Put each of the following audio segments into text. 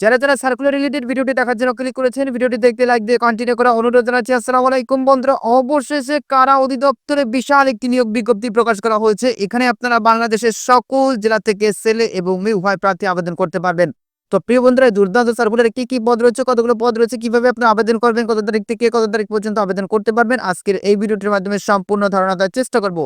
যারা যারা circular related ভিডিওটি দেখার জন্য ক্লিক করেছেন, ভিডিওটি দেখতে লাইক দিয়ে কন্টিনিউ করা অনুরোধ জানাচ্ছি। আসসালামু আলাইকুম বন্ধুরা। অবশেষে কারা অধিদপ্তরে বিশাল একটি নিয়োগ বিজ্ঞপ্তি প্রকাশ করা হয়েছে, এখানে আপনারা বাংলাদেশের সকল জেলা থেকে ছেলে এবং মেয়ে উভয় প্রার্থী আবেদন করতে পারবেন। তো প্রিয় বন্ধুরা দুর্দান্ত সার্কুলারে কি কি পদ রয়েছে, কতগুলো পদ রয়েছে, কীভাবে আপনি আবেদন করবেন, কত তারিখ থেকে কত তারিখ পর্যন্ত আবেদন করতে পারবেন, আজকের এই ভিডিওটির মাধ্যমে সম্পূর্ণ ধারণা দেওয়ার চেষ্টা করব।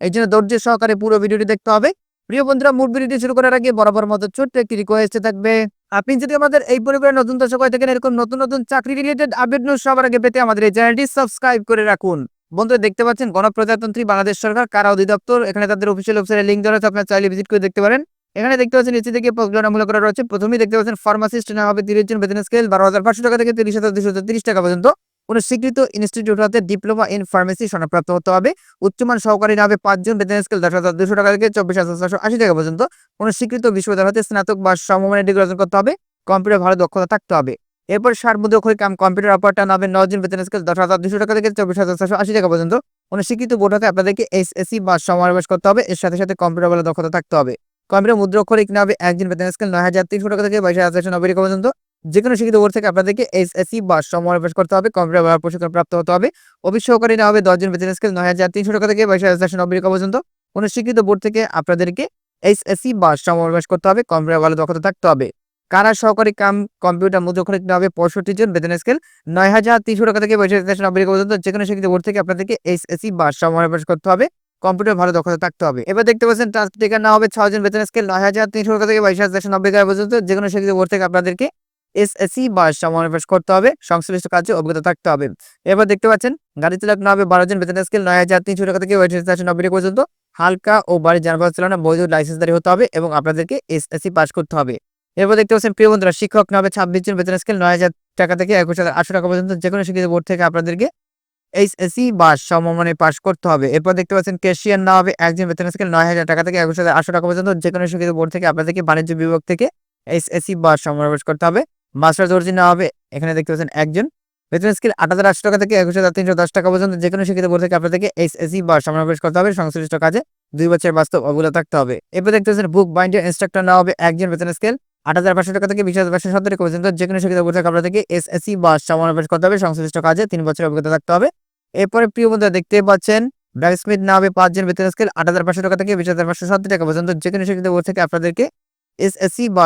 এই জন্য ধৈর্য সহকারে পুরো ভিডিওটি দেখতে হবে। প্রিয় বন্ধুরা মূল ভিডিওটি শুরু করার আগে বরাবর মতো ছোট্ট একটি রিকোয়েস্ট থাকবে। আপনি যদি আমাদের এই পরিবারের নতুন দর্শক হয়ে থাকেন, এরকম নতুন নতুন চাকরি রিলেটেড আপডেট নিউজ সবার আগে পেতে আমাদের এই চ্যানেলটি সাবস্ক্রাইব করে রাখুন। বন্ধুরা, দেখতে পাচ্ছেন গণপ্রজাতন্ত্রী বাংলাদেশ সরকার, কারা অধিদপ্তর, এখানে তাদের অফিসিয়াল ওয়েবসাইটের লিঙ্ক দেওয়া আছে আপনার চাইলে ভিজিট করে দেখতে পারেন। এখানে দেখতে পাচ্ছেন নিচে থেকে প্রজ্ঞানামূলক করা রয়েছে। প্রথমেই দেখতে পাচ্ছেন ফার্মাসিস্ট নেওয়া হবে তিরিশ জন বেতন স্কেল বারো হাজার পাঁচশো টাকা থেকে তিরিশ হাজার দুশো তিরিশ টাকা পর্যন্ত। কোন স্বীকৃত ইনস্টিটিউট হতে ডিপ্লোমা ইন ফার্মেসি সনদপ্রাপ্ত হতে হবে। উচ্চমান সহকারী হবে পাঁচজন বেতন স্কেল দশ হাজার দুশো টাকা থেকে চব্বিশ হাজার ছশো আশি টাকা পর্যন্ত। কোন স্বীকৃত বিশ্ববিদ্যালয় হতে স্নাতক বা সমমানের ডিগ্রি অর্জন করতে হবে। কম্পিউটার ভালো দক্ষতা থাকতে হবে। এরপর সার্বদক্ষই কাম কম্পিউটার অপারেটর নামে নজন বেতন স্কেল দশ হাজার দুশো টাকা থেকে চব্বিশ হাজার ছশো আশি টাকা পর্যন্ত। কোনো স্বীকৃত বোর্ড হতে আপনাদেরকে এসএসসি বা সমাবেশ করতে হবে। এর সাথে সাথে কম্পিউটার ভালো দক্ষতা থাকতে হবে। কম্পিউটার মুদ্রাক্ষরিক নেবে একজন বেতন স্কেল নয় হাজার তিনশো টাকা থেকে বাইশ হাজার চারশো নব্বই টাকা পর্যন্ত? যে কোনো শিক্ষিত বোর্ড থেকে আপনাদেরকে এসএসসি বা সমাবেশ করতে হবে, কম্পিউটার ব্যবহার, প্রশিক্ষণ প্রাপ্ত হতে হবে। অফিস সহকারী নেওয়া হবে, দশজন বেতন স্কেল নয় হাজার তিনশো টাকা থেকে বাইশ হাজার নব্বই টাকা পর্যন্ত। কোনো শিক্ষিত বোর্ড থেকে আপনাদেরকে এসএসসি বা সমাবেশ করতে হবে, কম্পিউটার ভালো দক্ষতা থাকতে হবে। কারা সহকারী কাম, কম্পিউটার মুদ্রাক্ষরিক নেওয়া হবে, পঁয়ষট্টি জন বেতন স্কেল নয় হাজার তিনশো টাকা থেকে বাইশ হাজার নব্বই টাকা পর্যন্ত। যে কোনো শিক্ষিত বোর্ড থেকে আপনাদেরকে এসএসসি বা সমাবেশ করতে হবে, কম্পিউটার ভালো দক্ষতা থাকতে হবে। এবার দেখতে পাচ্ছেন ট্রান্সপোর্টের না হবে ছজন বেতন স্কেল নয় হাজার তিনশো টাকা থেকে বাইশ হাজার নব্বই টাকা পর্যন্ত। যে কোনো শিক্ষিত বোর্ড থেকে আপনাদেরকে এসএসসি বা সমাবেশ করতে হবে, সংশ্লিষ্ট কাজে অভিজ্ঞতা থাকতে হবে। এবার দেখতে পাচ্ছেন গাড়ি চালক না হবে বারো জন, বেতন স্কেল নয় হাজার তিনশো টাকা থেকে হাজার চারশো নব্বই টাকা পর্যন্ত। হালকা ও বাড়ির যানবাহন চালানো বৈধ লাইসেন্সদারি হতে হবে এবং আপনাদেরকে এসএসসি পাস করতে হবে। এরপর দেখতে পাচ্ছেন, প্রিয় বন্ধুরা, শিক্ষক না হবে ছাব্বিশ জন, বেতন স্কেল নয় হাজার টাকা থেকে একুশ হাজার আটশো টাকা পর্যন্ত যে কোনো শিক্ষিত বোর্ড থেকে আপনাদেরকে এইচএসসি বা সমমানে পাস করতে হবে। এরপর দেখতে পাচ্ছেন ক্যাশিয়ার না হবে একজন, বেতন স্কেল নয় হাজার টাকা থেকে একুশ হাজার আটশো টাকা পর্যন্ত যে কোনো শিক্ষিত বোর্ড থেকে আপনাদেরকে বাণিজ্য বিভাগ থেকে এইচএসসি বা সমাবেশ করতে হবে। মাস্টার দর্জি না হবে, এখানে দেখতে পাচ্ছেন একজন। বেতন স্কেল আট হাজার আটশো টাকা থেকে একুশ হাজার তিনশো দশ টাকা পর্যন্ত যে কোনো শিক্ষিত বোর্ড থেকে আপনাদেরকে এইচএসসি বা সমাবেশ করতে হবে। সংশ্লিষ্ট কাজে দুই বছরের বাস্তব অবগুলো থাকতে হবে। এরপর দেখতে পাচ্ছেন বুক বাইন্ডার ইনস্ট্রাক্টর না হবে, একজন বেতন স্কেল আট হাজার পাঁচশো টাকা থেকে বিশ হাজার পাঁচশো সত্তর টাকা পর্যন্ত যে কোনো শিক্ষিত বোর্ড থেকে আপনাদেরকে এসএসসি বা সমাবেশ করতে হবে। সংশ্লিষ্ট কাজে তিন বছরের অভিজ্ঞতা থাকতে হবে। এরপরে প্রিয় বন্ধুরা দেখতে পাচ্ছেন ব্ল্যাকস্মিথ না হবে, পাঁচজন বেতন স্কেল আট হাজার পাঁচশো টাকা থেকে বিশ হাজার পাঁচশো সত্তর টাকা পর্যন্ত যে কোনো শিক্ষিত বোর্ড থেকে আপনাদেরকে এসএসসি বা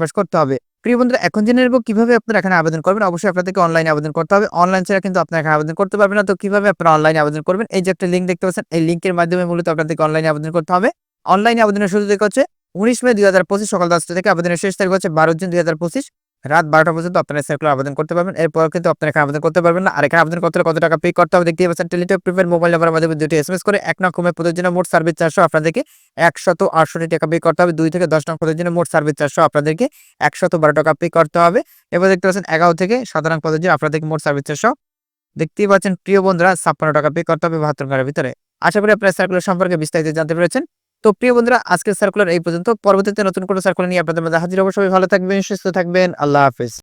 পাস করতে হবে। প্রিয় বন্ধুরা, এখন জেনে নেব কীভাবে আপনারা এখানে আবেদন করবেন। অবশ্যই আপনাদেরকে অনলাইনে আবেদন করতে হবে। অনলাইন ছাড়া কিন্তু আপনারা এখানে আবেদন করতে পারবেন না। তো কীভাবে আপনারা অনলাইনে আবেদন করবেন? এই যে একটা লিঙ্ক দেখতে পাচ্ছেন, এই লিঙ্কের মাধ্যমে মূলত আপনাদেরকে অনলাইনে আবেদন করতে হবে। অনলাইনে আবেদনের শুরু থেকে হচ্ছে উনিশ মে দুই হাজার পঁচিশ, সকাল দশটা থেকে আবেদনের শেষ তারিখ হচ্ছে বারো জুন দুই হাজার পঁচিশ। রাত বারোটা পর্যন্ত আপনারা সার্কুলার আবেদন করতে পারবেন। এরপর কিন্তু আপনারা এখানে আবেদন করতে পারবেন না। আর এখানে আবেদন করতে কত টাকা পে করতে হবে দেখতে পাচ্ছেন। টেলিটক প্রিপেড মোবাইল নাম্বার মাধ্যমে দুটি এসএমএস করে, এক নং কমে পদের জন্য মোট সার্ভিস চারশো আপনাদেরকে একশত আটষট্টি টাকা পে করতে হবে। দুই থেকে দশ নং পদের জন্য মোট সার্ভিস চারশো আপনাদেরকে একশত বারো টাকা পে করতে হবে। এবার দেখতে পাচ্ছেন এগারো থেকে সাধারণ পদের জন্য আপনাদেরকে মোট সার্ভিস চারশো দেখতেই পাচ্ছেন। প্রিয় বন্ধুরা, ছাপ্পান্ন টাকা পে করতে হবে বাহাত্তর ঘরের ভিতরে। আশা করি আপনারা সার্কুলার সম্পর্কে বিস্তারিত জানতে পেরেছেন। তো প্রিয় বন্ধুরা, আজকের সার্কুলার এই পর্যন্ত। পরবর্তীতে নতুন কোনো সার্কুলার নিয়ে আপনাদের মধ্যে হাজির অবশ্যই ভালো থাকবেন, সুস্থ থাকবেন। আল্লাহ হাফিজ।